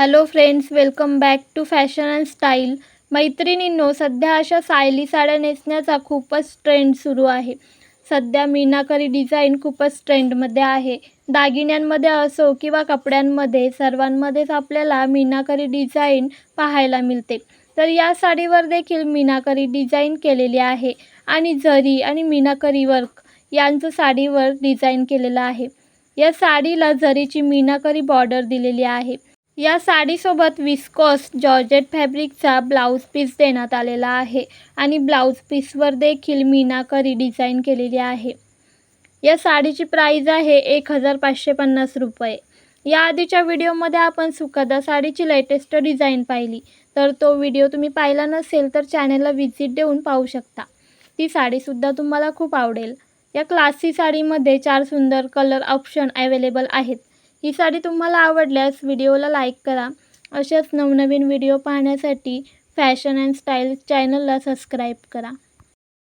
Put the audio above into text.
Hello friends welcome back to fashion and style मैत्रिणींनो सध्या अशा सायली साड्या नेसण्याचा खूपच ट्रेंड सुरू आहे. सध्या मीनाकरी डिझाईन खूपच ट्रेंडमध्ये आहे. दागिन्यांमध्ये असो किंवा कपड्यांमध्ये सर्वांमध्येच आपल्याला मीनाकरी डिझाईन पाहायला मिळते. तर या साडीवर देखील मीनाकरी डिझाईन केलेली आहे. आणि जरी आणि मीनाकरी वर्क यांचं साडीवर डिझाईन केलेलं आहे. या साडीला जरीची मीनाकरी बॉर्डर दिलेली आहे. या साडीसोबत विस्कॉस जॉर्जेट फॅब्रिकचा ब्लाऊज पीस देण्यात आलेला आहे आणि ब्लाऊज पीसवर देखील मीनाकरी डिझाईन केलेली आहे. या साडीची प्राईज आहे एक हजार पाचशे पन्नास रुपये. या आधीच्या व्हिडिओमध्ये आपण सुखदा साडीची लेटेस्ट डिझाईन पाहिली. तर तो व्हिडिओ तुम्ही पाहिला नसेल तर चॅनलला व्हिजिट देऊन पाहू शकता. ती साडीसुद्धा तुम्हाला खूप आवडेल. या क्लासी साडीमध्ये चार सुंदर कलर ऑप्शन अवेलेबल आहेत. ही साडी तुम्हाला आवडल्यास व्हिडिओला लाईक करा. अशाच नवनवीन व्हिडिओ पाहण्यासाठी फॅशन अँड स्टाईल चॅनलला सबस्क्राईब करा.